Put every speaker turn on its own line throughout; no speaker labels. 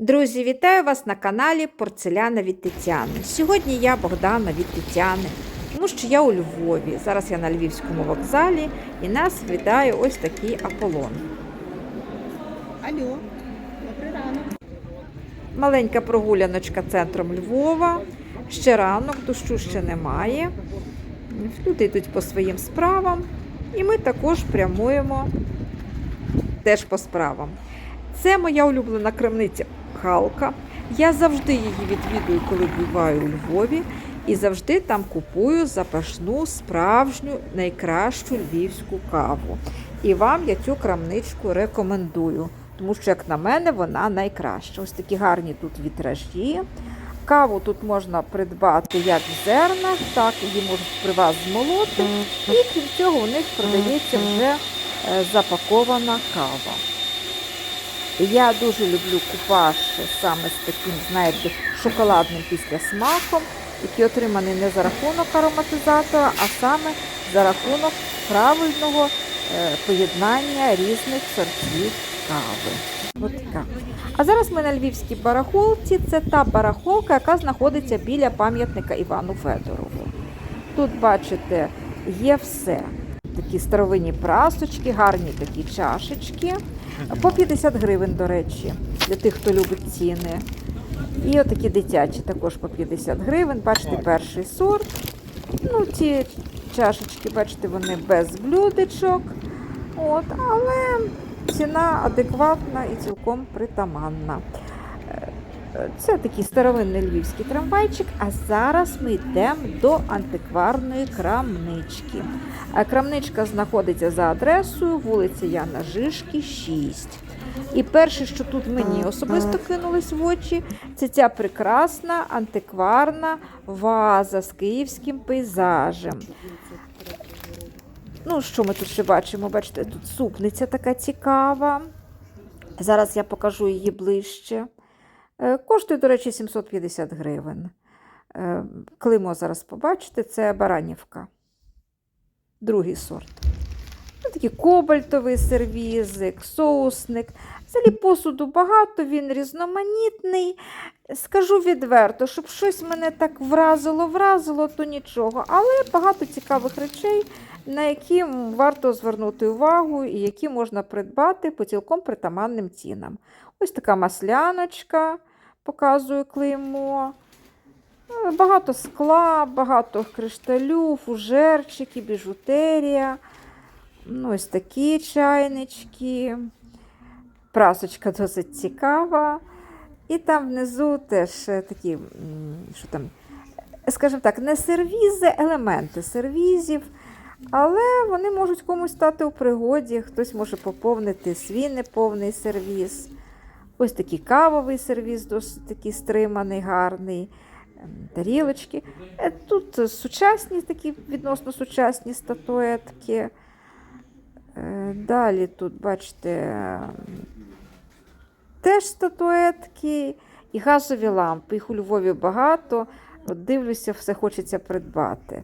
Друзі, вітаю вас на каналі Порцеляна від Тетяни. Сьогодні я Богдана від Тетяни, тому що я у Львові. Зараз я на Львівському вокзалі і нас вітає ось такий Аполлон.
Алло, добрий ранок.
Маленька прогуляночка центром Львова. Ще ранок, дощу ще немає. Люди йдуть по своїм справам, і ми також прямуємо теж по справам. Це моя улюблена крамниця Халка. Я завжди її відвідую, коли буваю у Львові, і завжди там купую запашну, справжню, найкращу львівську каву. І вам я цю крамничку рекомендую, тому що, як на мене, вона найкраща. Ось такі гарні тут вітражі. Каву тут можна придбати як в зернах, так її можуть при вас змолоти. І крім цього, у них продається вже е, запакована кава. Я дуже люблю купаж саме з таким, знаєте, шоколадним післясмаком, який отриманий не за рахунок ароматизатора, а саме за рахунок правильного е, поєднання різних сортів кави. От така. А зараз ми на львівській барахолці. Це та барахолка, яка знаходиться біля пам'ятника Івану Федорову. Тут, бачите, є все. Такі старовинні прасочки, гарні такі чашечки. По 50 гривень, до речі, для тих, хто любить ціни. І отакі дитячі також по 50 гривень. Бачите, перший сорт. Ну, ці чашечки, бачите, вони без блюдечок. От, але ціна адекватна і цілком притаманна. Е, е, Це такий старовинний львівський трамвайчик, а зараз ми йдемо до антикварної крамнички. А Крамничка знаходиться за адресою вулиця Яна Жишки, 6. І перше, що тут мені особисто кинулось в очі, це ця прекрасна антикварна ваза з київським пейзажем. Ну, що ми тут ще бачимо? Бачите, тут супниця така цікава. Зараз я покажу її ближче. Е, Коштує, до речі, 750 гривень. Е, Клеймо зараз побачите, це Баранівка. Другий сорт. Ну, такий кобальтовий сервізик, соусник. Взагалі посуду багато, він різноманітний. Скажу відверто, щоб щось мене так вразило, вразило, то нічого. Але багато цікавих речей, на які варто звернути увагу і які можна придбати по цілком притаманним цінам. Ось така масляночка, показую клеймо. Е, Багато скла, багато кришталю, фужерчики, біжутерія. Ну, ось такі чайнички. Прасочка досить цікава. І там внизу теж е, такі, що там, е, скажімо так, не сервізи, елементи сервізів, але вони можуть комусь стати у пригоді, хтось може поповнити свій неповний сервіз. Ось такий кавовий сервіз, досить такий стриманий, гарний. ем, Тарілочки. Е, Тут сучасні такі відносно сучасні статуетки. Е, Далі тут, бачите, ем, теж статуетки і газові лампи. Їх у Львові багато. От дивлюся, все хочеться придбати.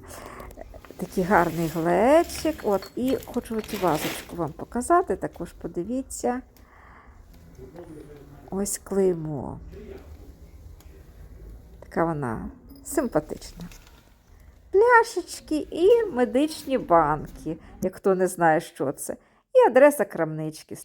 Такий гарний глечик. От, і хочу цю вазочку вам показати, також подивіться. Ось клеймо. Така вона симпатична. Пляшечки і медичні банки, як хто не знає, що це. І адреса крамнички